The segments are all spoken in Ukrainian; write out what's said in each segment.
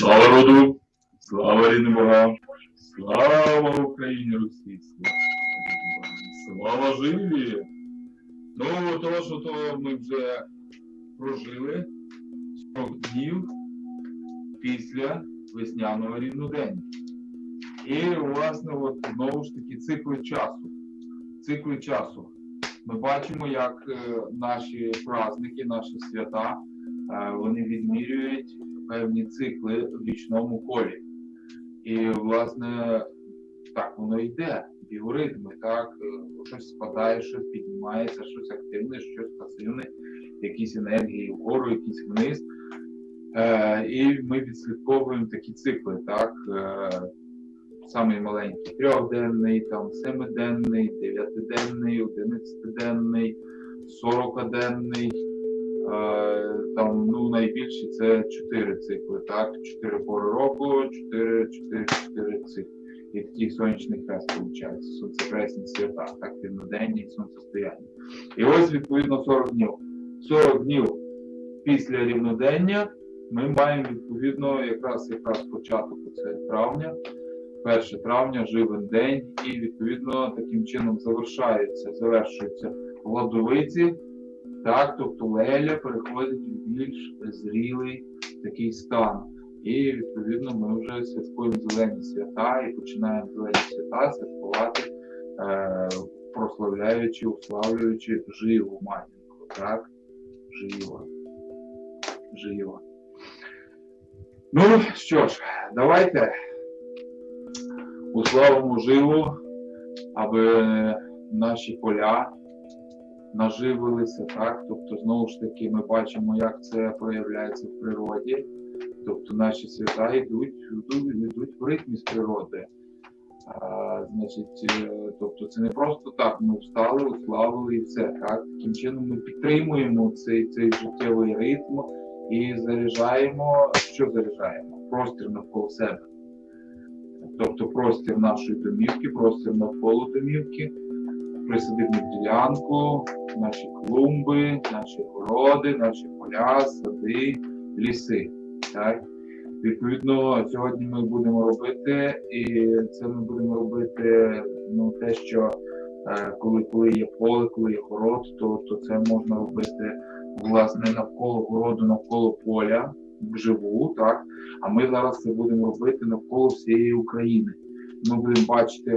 Слава роду, слава рідним богам, слава Україні Русі, слава живі. Ну, то, що то ми вже прожили 40 днів після весняного рівнодення. І, власне, от знову ж таки цикли часу. Цикли часу. Ми бачимо, як е, наші праздники, наші свята, е, вони відмірюють певні цикли в річному колі. І, власне, так воно йде, біоритми, так, е, щось спадає, щось піднімається, щось активне, щось пасивне, якісь енергії вгору, якісь вниз. Е, і ми відслідковуємо такі цикли, так. Е, Самий маленький трьохденний, там семиденний, дев'ятиденний, одинадцятиденний, сорокаденний. Е, там ну, найбільші це чотири цикли, так? Чотири пори року, чотири, чотири, чотири цикли. І такий сонячний хрест виходить. Сонцехресні свята, так, рівноденні і сонцестояння. І ось відповідно 40 днів. 40 днів після рівнодення ми маємо відповідно якраз якраз початок це травня. 1 травня живен день, і відповідно таким чином завершається, завершується владовиці, так, тобто Леля переходить в більш зрілий такий стан. І відповідно ми вже святкуємо зелені свята і починаємо зелені свята святкувати, е, прославляючи, уславлюючи живу матінку. Так? Жива. Жива. Ну що ж, давайте уславимо живу, аби наші поля наживилися, так? Тобто, знову ж таки, ми бачимо, як це проявляється в природі. Тобто наші свята йдуть, йдуть, йдуть в ритмі з природи. А, значить, е, тобто це не просто так, ми встали, уславили і все. Так? Таким чином ми підтримуємо цей, цей життєвий ритм і заряджаємо, що заряджаємо? Простір навколо себе. Тобто простір нашої домівки, простір навколо домівки, присадибну ділянку, наші клумби, наші городи, наші поля, сади, ліси. Так? Відповідно, сьогодні ми будемо робити, і це ми будемо робити ну, те, що е, коли, коли є поле, коли є город, то, то це можна робити власне навколо городу, навколо поля вживу, так? А ми зараз це будемо робити навколо всієї України. Ми будемо бачити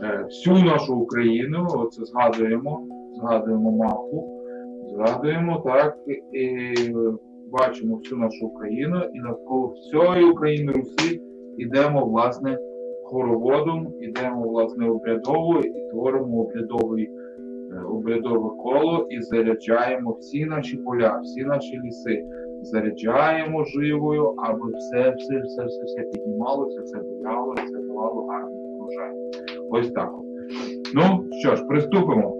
всю нашу Україну, оце згадуємо, згадуємо мапу, згадуємо так, і бачимо всю нашу Україну, і навколо всієї України Русі йдемо, власне, хороводом, йдемо, власне, обрядово і творимо обрядовий, е, обрядове коло і заряджаємо всі наші поля, всі наші ліси. Заряджаємо живою, аби все, все, все, все, все піднімалося, все буляло, все давало гарний урожай. Ось так. Ну що ж, приступимо.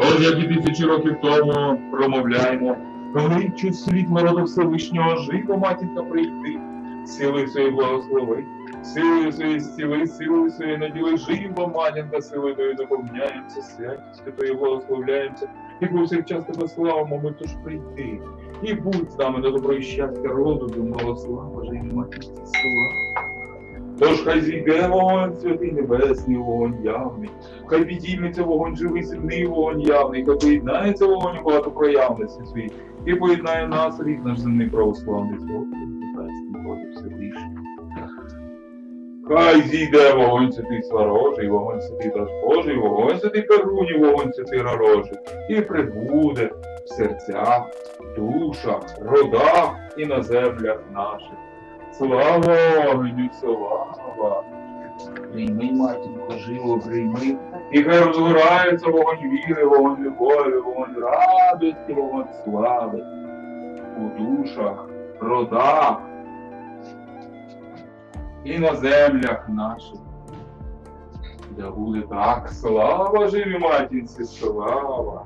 Тож, як і тисячі років тому промовляємо, величу світло роду Всевишнього, живо матінка прийти, сили своєї благослови, силою своєї зціли, силою своєї наділи, живо матінка силою твоєю доповняємося, святістю твоєю благословляємося, і повсякчас тебе славимо, ми тож прийти. І будь з нами на добро і щастя роду, думала слава, живі матінці слава. Тож хай зійде вогонь, святий небесний вогонь явний, хай підійметься вогонь живий земний вогонь явний, хай поєднається вогонь у багатопроявності свій, і поєднає нас рід наш земний православний Бог, небесний Бог Всевишній. Хай зійде вогонь святий сварожий, вогонь святий Божий, вогонь святий перуні, вогонь святий ророжий, і прибуде в серцях, душах, родах і на землях наших. Слава огню, слава! Прийми, матінко, живо прийми. І хай розгорається вогонь віри, вогонь любові, вогонь радості, вогонь слави. У душах, родах і на землях наших. Да буде так, слава живі матінці, слава!